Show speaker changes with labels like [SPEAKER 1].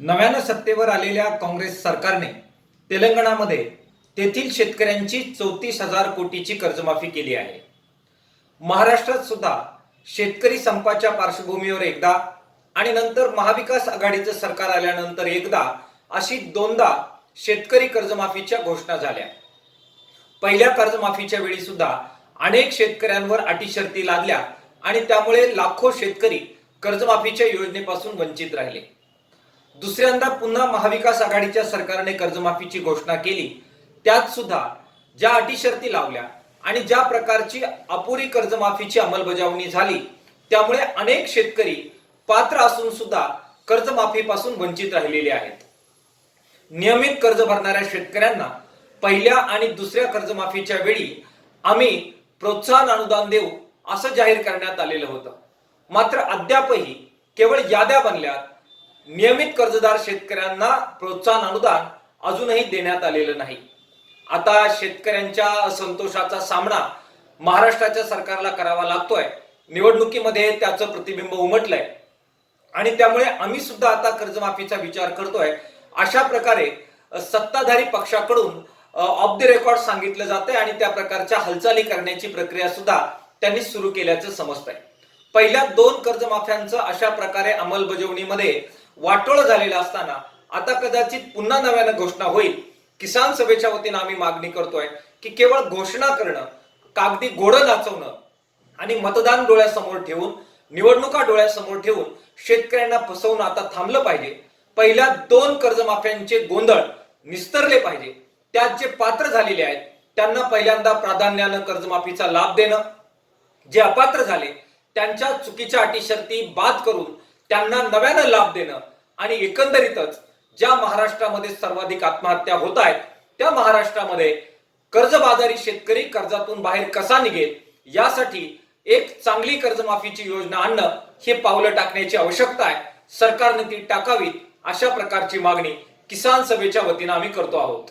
[SPEAKER 1] नव्यानं सत्तेवर आलेल्या काँग्रेस सरकारने तेलंगणामध्ये तेथील शेतकऱ्यांची चौतीस हजार कोटीची कर्जमाफी केली आहे. महाराष्ट्रात सुद्धा शेतकरी संपाच्या पार्श्वभूमीवर एकदा आणि नंतर महाविकास आघाडीचं सरकार आल्यानंतर एकदा अशी दोनदा शेतकरी कर्जमाफीच्या घोषणा झाल्या. पहिल्या कर्जमाफीच्या वेळी सुद्धा अनेक शेतकऱ्यांवर अटी शर्ती लादल्या आणि त्यामुळे लाखो शेतकरी कर्जमाफीच्या योजनेपासून वंचित राहिले. दुसऱ्यांदा पुन्हा महाविकास आघाडीच्या सरकारने कर्जमाफीची घोषणा केली. त्यात सुद्धा ज्या अटी शर्ती लावल्या आणि ज्या प्रकारची अपुरी कर्जमाफीची अंमलबजावणी झाली त्यामुळे अनेक शेतकरी पात्र असून सुद्धा कर्जमाफीपासून वंचित राहिलेले आहेत. नियमित कर्ज भरणाऱ्या शेतकऱ्यांना पहिल्या आणि दुसऱ्या कर्जमाफीच्या वेळी आम्ही प्रोत्साहन अनुदान देऊ असं जाहीर करण्यात आलेलं होतं. मात्र अद्यापही केवळ याद्या बनल्यात नियमित कर्जदार शेतकऱ्यांना प्रोत्साहन अनुदान अजूनही देण्यात आलेलं नाही. आता शेतकऱ्यांच्या असंतोषाचा सामना महाराष्ट्राच्या सरकारला करावा लागतोय. निवडणुकीमध्ये त्याचं प्रतिबिंब उमटलंय. आणि त्यामुळे आम्ही सुद्धा आता कर्जमाफीचा विचार करतोय. अशा प्रकारे सत्ताधारी पक्षाकडून ऑफ द रेकॉर्ड सांगितलं जातंय आणि त्या प्रकारच्या हालचाली करण्याची प्रक्रिया सुद्धा त्यांनी सुरू केल्याचं समजतंय. पहिल्या दोन कर्जमाफ्यांचं अशा प्रकारे अंमलबजावणीमध्ये वाटोळ झालेलं असताना आता कदाचित पुन्हा नव्यानं घोषणा होईल. किसान सभेच्या वतीनं आम्ही मागणी करतोय की केवळ घोषणा करणं कागदी घोडं नाचवणं आणि मतदान डोळ्यासमोर ठेवून निवडणुका डोळ्यासमोर ठेवून शेतकऱ्यांना फसवणं आता थांबलं पाहिजे. पहिल्या दोन कर्जमाफ्यांचे गोंधळ निस्तरले पाहिजे. त्यात जे पात्र झालेले आहेत त्यांना पहिल्यांदा प्राधान्यानं कर्जमाफीचा लाभ देणं. जे अपात्र झाले त्यांच्या चुकीच्या अटीशर्ती बाद करून त्यांना नव्यानं लाभ देणं आणि एकंदरीतच ज्या महाराष्ट्रामध्ये सर्वाधिक आत्महत्या होत आहेत त्या महाराष्ट्रामध्ये कर्जबाजारी शेतकरी कर्जातून बाहेर कसा निघेल यासाठी एक चांगली कर्जमाफीची योजना आणणं हे पावलं टाकण्याची आवश्यकता आहे. सरकारने ती टाकावी अशा प्रकारची मागणी किसान सभेच्या वतीनं आम्ही करतो आहोत.